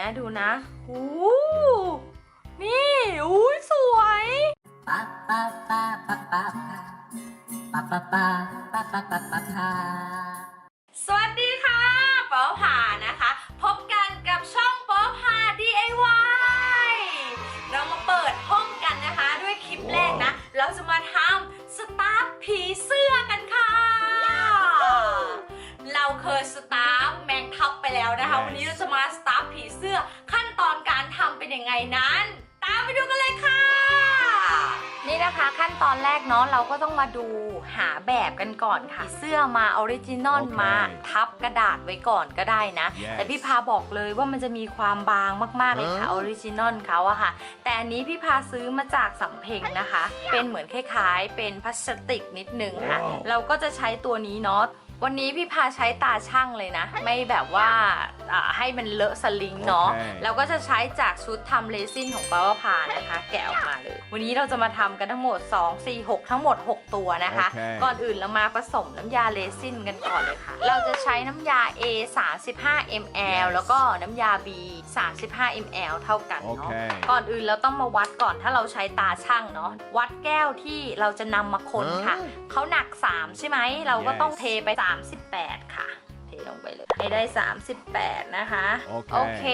ี้ยดูนะอู้นี่อุ้ยสวย pa pa pa pa pa pa pa pa pa pa pa pa pa สวัสดีค่ะป๋าผ่านะคะ พบกันกับช่องป๋าผ่า DIY เรามาเปิดห้องกันนะคะ ด้วยคลิปแรกนะ เราจะมาทำสตาร์ฟผีเสื้อกันค่ะ เราเคยสตาร์ฟแมงทับไปแล้วนะคะ วันนี้เราจะมาสตาร์ ผีเสื้อขั้นตอนการทำเป็นยังไงนั้น ตามไปดูกันเลยค่ะ นี่นะคะขั้นตอนแรกเนาะเราก็ต้องมาดูหาแบบกันก่อนค่ะ เสื้อมาออริจินอลโอเคมาทับกระดาษไว้ก่อนก็ได้นะ Yes แต่พี่พาบอกเลยว่ามันจะมีความบางมากๆเลยค่ะอฮะอริจินอลเขาอะค่ะ แต่อันนี้พี่พาซื้อมาจากสำเพ็งนะคะ เป็นเหมือนคล้ายๆ เป็นพลาสติกนิดนึงค่ะว้าวเราก็จะใช้ตัวนี้เนาะวันนี้พี่พาใช้ตาช่างเลยนะ ไม่แบบว่า อ่าให้มันเลอะสลิงเนาะ โอเคเราก็จะใช้จากชุดทำเรซินของป้าพานะคะ แกะออกมาเลย วันนี้เราจะมาทำกันทั้งหมด 2 4 6 ทั้งหมด 6 ตัวนะคะโอเคก่อนอื่นเรามาผสมน้ำยาเรซินกันก่อนเลยค่ะ เราจะใช้น้ำยา A 35 ml แล้วก็น้ำยา B 35 ml เท่ากันโอเนาะเคก่อนอื่นเราต้องมาวัดก่อนถ้าเราใช้ตาช่างเนาะวัดแก้วที่เราจะนำมาคนค่ะฮะเขาหนัก 3 ใช่ไหม เราก็ Yes ต้องเทไป 38 ค่ะเท ลงไปเลย ให้ได้ 38 นะคะ โอเค โอเค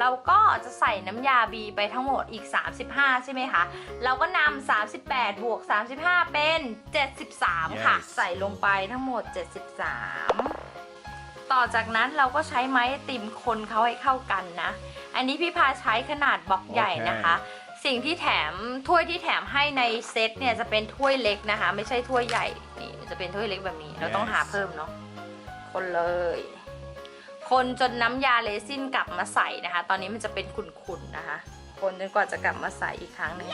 เราก็จะใส่น้ำยา B ไปทั้งหมดอีก 35 ใช่ไหมคะ เราก็นำ38 บวก 35 เป็น 73 ค่ะ Yes ใส่ลงไปทั้งหมด 73 ต่อจากนั้นเราก็ใช้ไม้ไอติมคนเขาให้เข้ากันนะ อันนี้พี่พาใช้ขนาดบล็อกใหญ่นะคะ สิ่งที่แถมถ้วยที่แถมให้ในเซตเนี่ยจะเป็นถ้วยเล็กนะคะ ไม่ใช่ถ้วยใหญ่นี่จะเป็นถ้วยเล็กแบบนี้ เราต้อง Yes หาเพิ่มเนาะ คนเลย คนจนน้ำยาเรซินกลับมาใส่นะคะ ตอนนี้มันจะเป็นขุ่นๆนะคะ คนจนกว่าจะกลับมาใส่อีกครั้งหนึง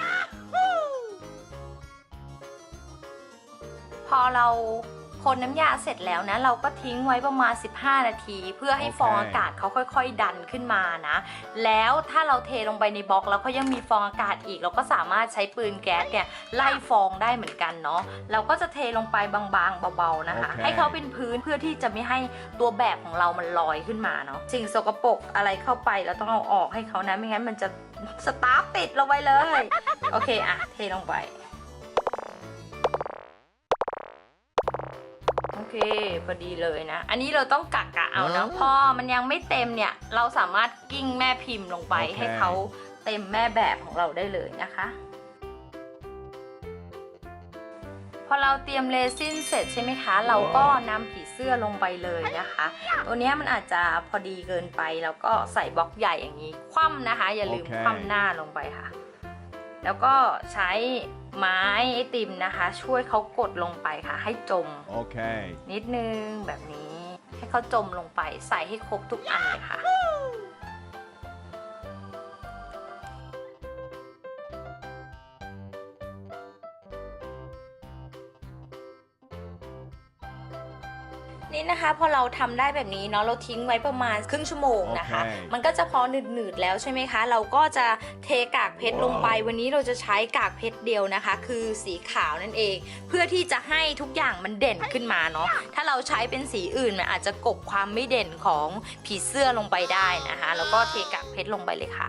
พอเรา คนน้ำยาเสร็จแล้วนะ เราก็ทิ้งไว้ประมาณ 15 นาที เพื่อให้โอเคฟองอากาศเขาค่อย ๆ ดันขึ้นมานะ แล้วถ้าเราเทลงไปในบล็อกแล้วเขายังมีฟองอากาศอีก เราก็สามารถใช้ปืนแก๊สเนี่ยไล่ฟองได้เหมือนกันเนาะเราก็จะเทลงไปบางๆเบาๆนะคะโอเคให้เขาเป็นพื้นเพื่อที่จะไม่ให้ตัวแบบของเรามันลอยขึ้นมาเนาะสิ่งสกปรกอะไรเข้าไปเราต้องเอาออกให้เขานะไม่งั้นมันจะสตาร์ฟติดลงไปเลย โอเคอะเทลงไป เคพอดีเลยนะ อันนี้เราต้องกะกะเอานะอ๋อพอมันยังไม่เต็มเนี่ย เราสามารถกิ้งแม่พิมพ์ลงไปโอเคให้เขาเต็มแม่แบบของเราได้เลยนะคะ พอเราเตรียมเรซินเสร็จใช่ไหมคะ เราก็นำผีเสื้อลงไปเลยนะคะ ตัวเนี้ยมันอาจจะพอดีเกินไป แล้วก็ใส่บล็อกใหญ่อย่างนี้ คว่ำนะคะ อย่าลืมโอเคคว่ำหน้าลงไปค่ะ แล้วก็ใช้ไม้ไอติมนะคะ ช่วยเขากดลงไปค่ะ ให้จม โอเค นิดนึงแบบนี้ ให้เขาจมลงไปใส่ให้ครบทุกอันเลยค่ะ นี่นะคะพอเราทำได้แบบนี้เนาะเราทิ้งไว้ประมาณครึ่งชั่วโมงนะคะโอเคมันก็จะพอหนืดๆแล้วใช่ไหมคะ เราก็จะเทกากเพชรลงไป วันนี้เราจะใช้กากเพชรเดียวนะคะ คือสีขาวนั่นเอง เพื่อที่จะให้ทุกอย่างมันเด่นขึ้นมาเนาะถ้าเราใช้เป็นสีอื่นมันอาจจะกลบความไม่เด่นของผีเสื้อลงไปได้นะคะ แล้วก็เทกากเพชรลงไปเลยค่ะ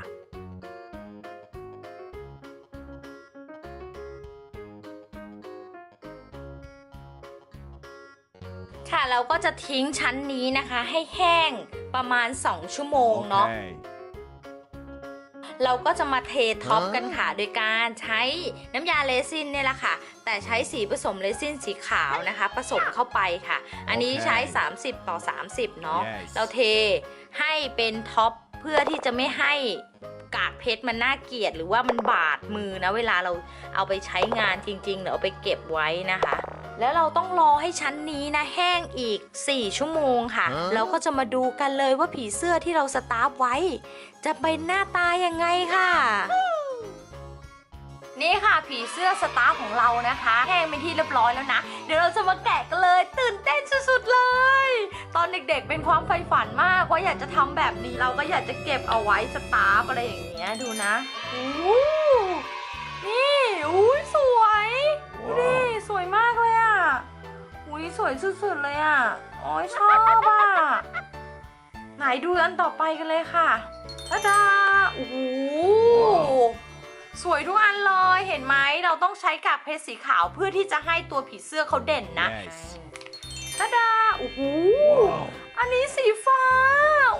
ค่ะเราก็จะทิ้งชั้นนี้นะคะ ให้แห้งประมาณ 2 ชั่วโมงโอเนาะเคเราก็จะมาเทท็อปฮะกันค่ะ โดยการใช้น้ำยาเรซินเนี่ยแหละค่ะ แต่ใช้สีผสมเรซินสีขาวนะคะ ผสมเข้าไปค่ะ อันนี้โอเคใช้ 30 ต่อ 30 เนาะ Yes เราเทให้เป็นท็อปเพื่อที่จะไม่ให้กากเพชรมันน่าเกลียด หรือว่ามันบาดมือนะ เวลาเราเอาไปใช้งานจริง ๆ หรือเอาไปเก็บไว้นะคะ แล้วเราต้องรอให้ชั้นนี้นะแห้งอีก 4 ชั่วโมงค่ะฮะเราก็จะมาดูกันเลยว่าผีเสื้อที่เราสตาร์ฟไว้ จะเป็นหน้าตายังไงค่ะ นี่ค่ะผีเสื้อสตาร์ฟของเรานะคะ แห้งเป็นที่เรียบร้อยแล้วนะ เดี๋ยวเราจะมาแกะกันเลย ตื่นเต้นสุดๆเลย ตอนเด็กๆเป็นความใฝ่ฝันมากว่าอยากจะทำแบบนี้เราก็อยากจะเก็บเอาไว้สตาร์ฟอะไรอย่างเงี้ยดูนะอู้ เลยอะ โอ้ยชอบอะ ไหนดูอันต่อไปกันเลยค่ะตาดาโอ้โห สวยทุกอันเลย เห็นไหม เราต้องใช้กากเพชรสีขาวเพื่อที่จะให้ตัวผีเสื้อเขาเด่นนะ Nice. ตาดาโอ้โหอันนี้สีฟ้า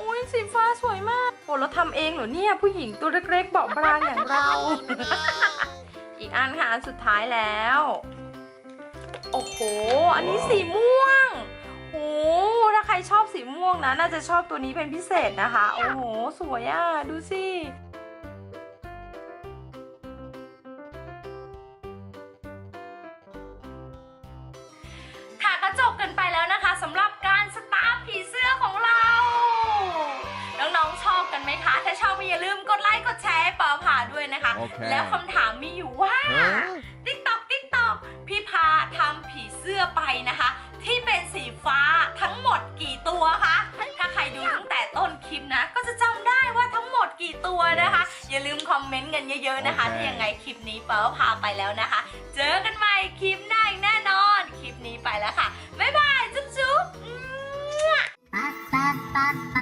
อุ้ยสีฟ้าสวยมากโหเราทำเองเหรอเนี่ย ผู้หญิงตัวเล็กๆเบาะบางอย่างเรา อีกอันค่ะอันสุดท้ายแล้ว โอ้โห อันนี้สีม่วง ม่วงนะ น่าจะชอบตัวนี้เป็นพิเศษนะคะ โอ้โห สวยอะ ดูสิค่ะก็จบกันไปแล้วนะคะสำหรับการสตาร์ฟผีเสื้อของเรา น้องๆชอบกันไหมคะ ถ้าชอบก็อย่าลืมกดไลค์ กดแชร์ให้ป๋าผ่าด้วยนะคะโอเคแล้วคำถามมีอยู่ว่า อย่าลืมคอมเมนต์กันเยอะๆนะคะโอเคที่ยังไงคลิปนี้เป๋าพาไปแล้วนะคะ เจอกันใหม่คลิปหน้าอีกแน่นอน คลิปนี้ไปแล้วค่ะ บ๊ายบาย จุ๊บจุ๊บ pa pa pa pa